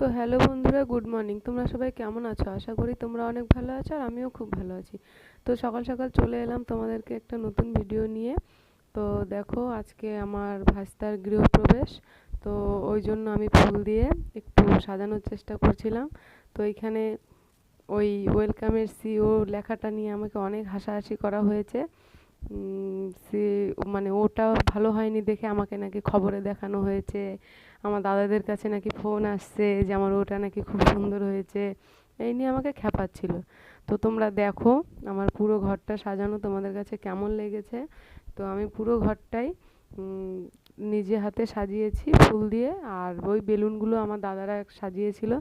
তো হ্যালো বন্ধুরা, good morning. তোমরা সবাই কেমন আছো? আশা করি তোমরা অনেক ভালো আছো আর আমিও খুব ভালো আছি। তো সকাল সকাল চলে এলাম তোমাদেরকে একটা নতুন ভিডিও নিয়ে। তো দেখো, আজকে আমার ভাস্তার গৃহপ্রবেশ। তো ওই জন্য আমি ফুল দিয়ে একটু সাজানোর চেষ্টা করছিলাম। তো এইখানে ওই ওয়েলকামের সিও লেখাটা নিয়ে আমাকে অনেক হাসাহাসি করা হয়েছে। সে মানে ওটা ভালো হয়নি দেখে আমাকে নাকি খবরে দেখানো হয়েছে। আমার দাদাদের কাছে নাকি ফোন আসছে যে আমার ওটা নাকি খুব সুন্দর হয়েছে। এই নিয়ে আমাকে খ্যাপাচ্ছিল। তো তোমরা দেখো, আমার পুরো ঘরটা সাজানো তোমাদের কাছে কেমন লেগেছে। তো আমি পুরো ঘরটাই নিজে হাতে সাজিয়েছি ফুল দিয়ে। আর ওই বেলুনগুলো আমার দাদারা সাজিয়েছিল।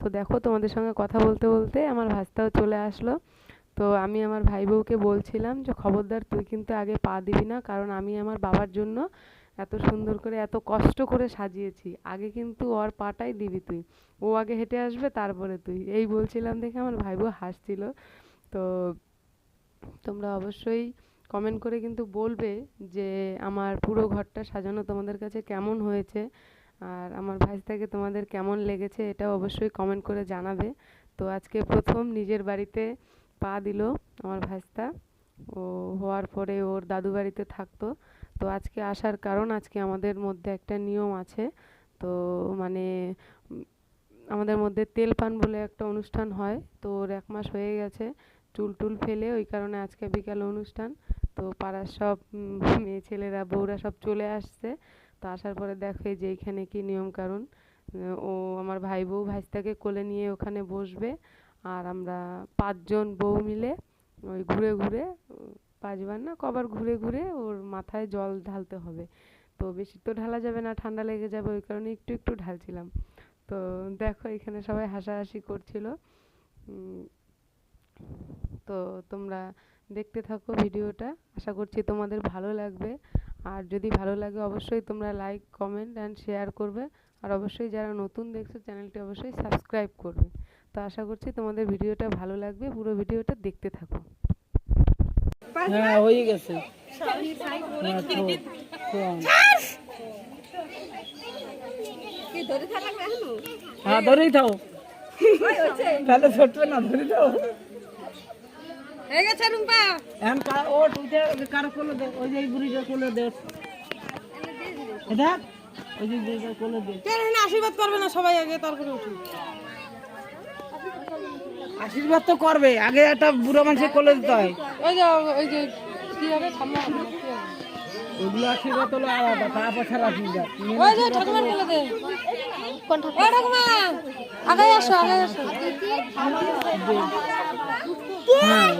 তো দেখো তোমাদের সঙ্গে কথা বলতে বলতে আমার ভাস্তাও চলে আসলো। তো আমি আমার ভাই বউকে বলছিলাম যে, খবরদার, তুই কিন্তু আগে পা দিবি না, কারণ আমি আমার বাবার জন্য এত সুন্দর করে, এত কষ্ট করে সাজিয়েছি। আগে কিন্তু ওর পাটাই দিবি তুই। ও আগে হেঁটে আসবে, তারপরে তুই। এই বলছিলাম দেখে আমার ভাই বউ হাসছিল। তো তোমরা অবশ্যই কমেন্ট করে কিন্তু বলবে যে, আমার পুরো ঘরটা সাজানো তোমাদের কাছে কেমন হয়েছে? আর আমার ভাইস্তাকে তোমাদের কেমন লেগেছে? এটা অবশ্যই কমেন্ট করে জানাবে। তো আজকে প্রথম নিজের বাড়িতে পা দিল আমার ভাইস্তা। ও হওয়ার পরে ওর দাদু বাড়িতে থাকতো। তো আজকে আসার কারণ, আজকে আমাদের মধ্যে একটা নিয়ম আছে। তো মানে আমাদের মধ্যে তেল পান বলে একটা অনুষ্ঠান হয়। তো ওর এক মাস হয়ে গেছে চুল টুল ফেলে, ওই কারণে আজকে বিকালে অনুষ্ঠান। তো পাড়ার সব মেয়ে ছেলেরা, বউরা সব চলে আসছে। তো আসার পরে দেখে যে এইখানে কি নিয়ম কানুন ও আমার ভাই বউ ভাইস্তাকে কোলে নিয়ে ওখানে বসবে। আর আমরা পাঁচজন বউ মিলে ওই ঘুরে ঘুরে, পাঁচবার না কবার ঘুরে ঘুরে ওর মাথায় জল ঢালতে হবে। তো বেশি তো ঢালা যাবে না, ঠান্ডা লেগে যাবে, ওই কারণে একটু একটু ঢালছিলাম। তো দেখো এখানে সবাই হাসাহাসি করছিল। তো তোমরা দেখতে থাকো ভিডিওটা। আশা করছি তোমাদের ভালো লাগবে। আর যদি ভালো লাগে অবশ্যই তোমরা লাইক কমেন্ট অ্যান্ড শেয়ার করবে। আর অবশ্যই যারা নতুন দেখছ চ্যানেলটি অবশ্যই সাবস্ক্রাইব করবে। তো আশা করছি তোমাদের ভিডিওটা ভালো লাগবে পুরো ভিডিওটা দেখতে থাকো। হ্যাঁ হয়ে গেছে। হ্যাঁ, তো, তো। হ্যাঁ ধরেই থাও। তাহলে ছুটবে না ধরে দাও হয়ে গেছে রুম্পা এখন কা ও কারও কোলে দে ওই যে এই কোলে দে। দেখ ওই যে বুড়িটার কোলে দে। আশীর্বাদ করবে না সবাই আগে তারপরে উঠি আশীর্বাদ তো করবে। আগে একটা বুড়ো মানুষের কোলে দিতে হয়। ওই যে ওই যে কি হবে? ঠাম্মা হবে না, কি হবে? ওইগুলো আশীর্বাদ হলো আলাদা আশীর্বাদ ওই যে ঠাকুমার বলে দে। কোন ঠাকুমা ঠাকুমা আগে আসো আগে আসো। হ্যাঁ।